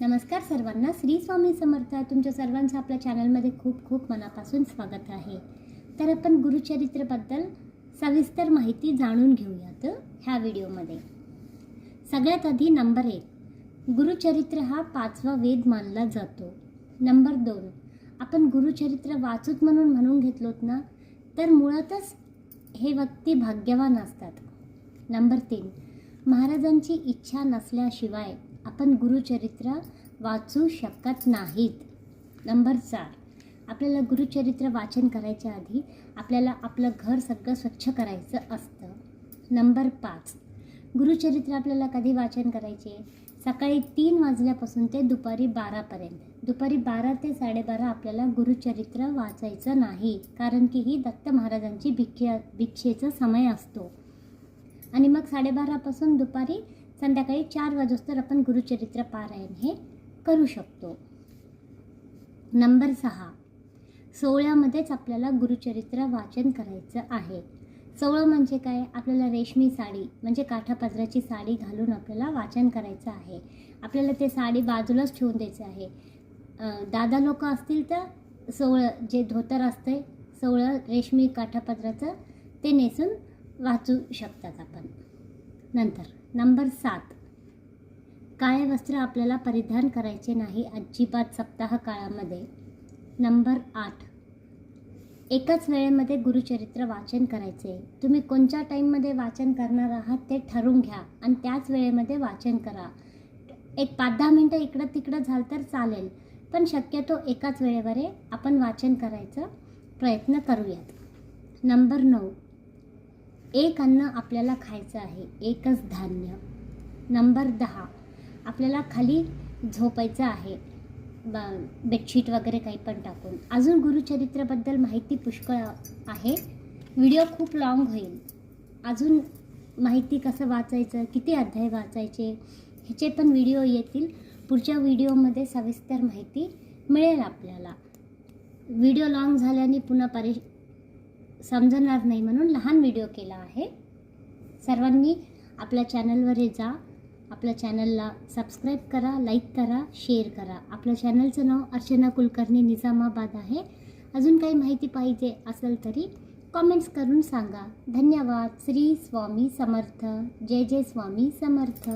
नमस्कार सर्वांना. श्री स्वामी समर्थ तुमच्या सर्वांचं आपल्या चॅनलमध्ये खूप खूप मनापासून स्वागत आहे. तर आपण गुरुचरित्रबद्दल सविस्तर माहिती जाणून घेऊयात ह्या व्हिडिओमध्ये. सगळ्यात आधी नंबर एक. गुरुचरित्र हा पाचवा वेद मानला जातो. नंबर दोन. आपण गुरुचरित्र वाचूत म्हणून म्हणून घेतलोत ना तर मुळातच हे व्यक्ती भाग्यवान असतात. नंबर तीन. महाराजांची इच्छा नसल्याशिवाय आपण गुरुचरित्र वाचू शकत नाहीत. नंबर चार. आपल्याला गुरुचरित्र वाचन करायच्या आधी आपल्याला आपलं घर सगळं स्वच्छ करायचं असतं. नंबर पाच. गुरुचरित्र आपल्याला कधी वाचन करायचे? सकाळी तीन वाजल्यापासून ते दुपारी बारापर्यंत. दुपारी बारा ते साडेबारा आपल्याला गुरुचरित्र वाचायचं नाही कारण की ही दत्त महाराजांची भिक्षे भिक्षेचा समय असतो. आणि मग साडेबारापासून दुपारी संध्याकाळी चार वाजोस्तर आपण गुरुचरित्र पारायण हे करू शकतो. नंबर सहा. सोहळ्यामध्येच आपल्याला गुरुचरित्र वाचन करायचं आहे. सोहळं म्हणजे काय? आपल्याला रेशमी साडी म्हणजे काठापाजराची साडी घालून आपल्याला वाचन करायचं आहे. आपल्याला ते साडी बाजूलाच ठेवून द्यायचं आहे. दादा लोक असतील तर सोहळं जे धोतर असते सोहळं रेशमी काठापदराचं ते नेसून वाचू शकतात आपण. नंतर. नंबर सात. काळे वस्त्र आपल्याला परिधान करायचे नाही अजिबात सप्ताह काळामध्ये. नंबर आठ. एकाच वेळेमध्ये गुरुचरित्र वाचन करायचे. तुम्ही कोणत्या टाईममध्ये वाचन करणार आहात ते ठरवून घ्या आणि त्याच वेळेमध्ये वाचन करा. एक पाच दहा मिनटं इकडं तिकडं झालं तर चालेल पण शक्यतो एकाच वेळेवर आपण वाचन करायचा प्रयत्न करूयात. नंबर नऊ. एक अन्न आपल्याला खायचं आहे एकच धान्य. नंबर दहा आपल्याला खाली झोपायचं आहे. ब बेडशीट वगैरे काही पण टाकून. अजून गुरुचरित्राबद्दल माहिती पुष्कळ आहे. व्हिडिओ खूप लाँग होईल. अजून माहिती कसं वाचायचं किती अध्याय वाचायचे ह्याचे पण व्हिडिओ येतील. पुढच्या व्हिडिओमध्ये सविस्तर माहिती मिळेल आपल्याला. व्हिडिओ लाँग झाल्याने पुन्हा परि समजणार नाही म्हणून लहान व्हिडिओ केला आहे. सर्वांनी आपल्या चॅनलवर जा. आपल्या चॅनलला सबस्क्राईब करा लाईक करा शेअर करा. आपल्या चॅनलचं नाव अर्चना कुलकर्णी निजामाबाद आहे. अजून काही माहिती पाहिजे असेल तरी कॉमेंट्स करून सांगा. धन्यवाद. श्री स्वामी समर्थ. जय जय स्वामी समर्थ.